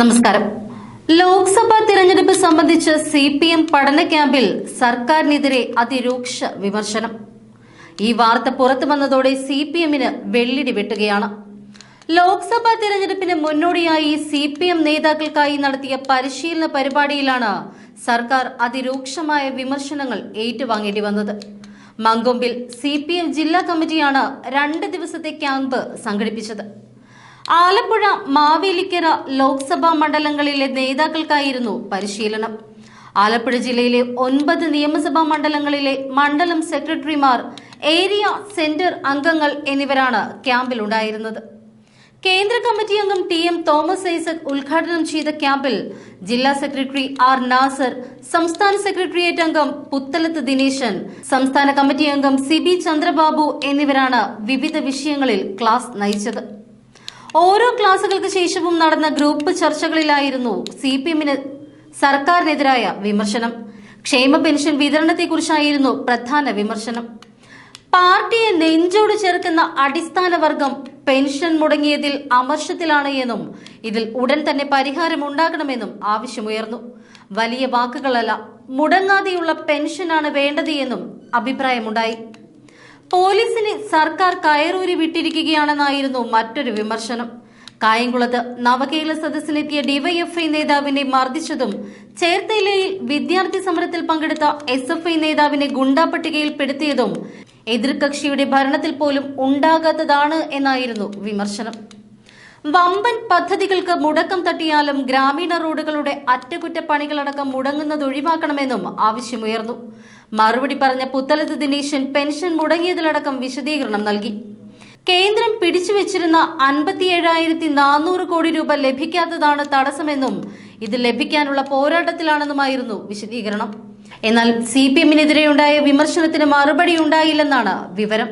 നമസ്കാരം. ലോക്സഭാ തിരഞ്ഞെടുപ്പ് സംബന്ധിച്ച് സി പി എം പഠന ക്യാമ്പിൽ സർക്കാരിനെതിരെ അതിരൂക്ഷ വിമർശനം. ഈ വാർത്ത പുറത്തു വന്നതോടെ സി പി എമ്മിന് വെള്ളിടി വെട്ടുകയാണ്. ലോക്സഭാ തിരഞ്ഞെടുപ്പിന് മുന്നോടിയായി സി പി എം നേതാക്കൾക്കായി നടത്തിയ പരിശീലന പരിപാടിയിലാണ് സർക്കാർ അതിരൂക്ഷമായ വിമർശനങ്ങൾ ഏറ്റുവാങ്ങേണ്ടി വന്നത്. മങ്കൊമ്പിൽ സി പി എം ജില്ലാ കമ്മിറ്റിയാണ് രണ്ട് ദിവസത്തെ ക്യാമ്പ് സംഘടിപ്പിച്ചത്. ആലപ്പുഴ മാവേലിക്കര ലോക്സഭാ മണ്ഡലങ്ങളിലെ നേതാക്കൾക്കായിരുന്നു പരിശീലനം. ആലപ്പുഴ ജില്ലയിലെ ഒൻപത് നിയമസഭാ മണ്ഡലങ്ങളിലെ മണ്ഡലം സെക്രട്ടറിമാർ ഏരിയ സെന്റർ അംഗങ്ങൾ എന്നിവരാണ് ക്യാമ്പിലുണ്ടായിരുന്നത്. കേന്ദ്ര കമ്മിറ്റി അംഗം ടി എം തോമസ് ഐസക് ഉദ്ഘാടനം ചെയ്ത ക്യാമ്പിൽ ജില്ലാ സെക്രട്ടറി ആർ നാസർ സംസ്ഥാന സെക്രട്ടേറിയറ്റ് അംഗം പുത്തലത്ത് ദിനേശൻ സംസ്ഥാന കമ്മിറ്റി അംഗം സി ബി ചന്ദ്രബാബു എന്നിവരാണ് വിവിധ വിഷയങ്ങളിൽ ക്ലാസ് നയിച്ചത്. ഓരോ ക്ലാസുകൾക്ക് ശേഷവും നടന്ന ഗ്രൂപ്പ് ചർച്ചകളിലായിരുന്നു സി പി എമ്മിന് സർക്കാരിനെതിരായ വിമർശനം. ക്ഷേമ പെൻഷൻ വിതരണത്തെക്കുറിച്ചായിരുന്നു പ്രധാന വിമർശനം. പാർട്ടിയെ നെഞ്ചോട് ചേർക്കുന്ന അടിസ്ഥാന വർഗം പെൻഷൻ മുടങ്ങിയതിൽ അമർഷത്തിലാണ് എന്നും ഇതിൽ ഉടൻ തന്നെ പരിഹാരം പരിഹാരമുണ്ടാകണമെന്നും ആവശ്യമുയർന്നു. വലിയ വാക്കുകളല്ല മുടങ്ങാതെയുള്ള പെൻഷനാണ് വേണ്ടത് എന്നും അഭിപ്രായമുണ്ടായി. പോലീസിനെ സർക്കാർ കയറൂരി വിട്ടിരിക്കുകയാണെന്നായിരുന്നു മറ്റൊരു വിമർശനം. കായംകുളത്ത് നവകേരള സദസ്സിലെത്തിയ ഡിവൈഎഫ്ഐ നേതാവിനെ മർദ്ദിച്ചതും ചേർത്തലയിൽ വിദ്യാർത്ഥി സമരത്തിൽ പങ്കെടുത്ത എസ് എഫ് ഐ നേതാവിനെ ഗുണ്ടാ പട്ടികയിൽപ്പെടുത്തിയതും എതിർകക്ഷിയുടെ ഭരണത്തിൽ പോലും ഉണ്ടാകാത്തതാണ് എന്നായിരുന്നു വിമർശനം. വമ്പൻ പദ്ധതികൾക്ക് മുടക്കം തട്ടിയാലും ഗ്രാമീണ റോഡുകളുടെ അറ്റകുറ്റപ്പണികളടക്കം മുടങ്ങുന്നത് ഒഴിവാക്കണമെന്നും ആവശ്യമുയർന്നു. മറുപടി പറഞ്ഞ പുത്തലത്ത് ദിനേശൻ പെൻഷൻ മുടങ്ങിയതിലടക്കം വിശദീകരണം നൽകി. കേന്ദ്രം പിടിച്ചുവെച്ചിരുന്ന അൻപത്തിയേഴായിരത്തി നാനൂറ് കോടി രൂപ ലഭിക്കാത്തതാണ് തടസ്സമെന്നും ഇത് ലഭിക്കാനുള്ള പോരാട്ടത്തിലാണെന്നുമായിരുന്നു വിശദീകരണം. എന്നാൽ സി പി എമ്മിനെതിരെയുണ്ടായ വിമർശനത്തിന് മറുപടി ഉണ്ടായില്ലെന്നാണ് വിവരം.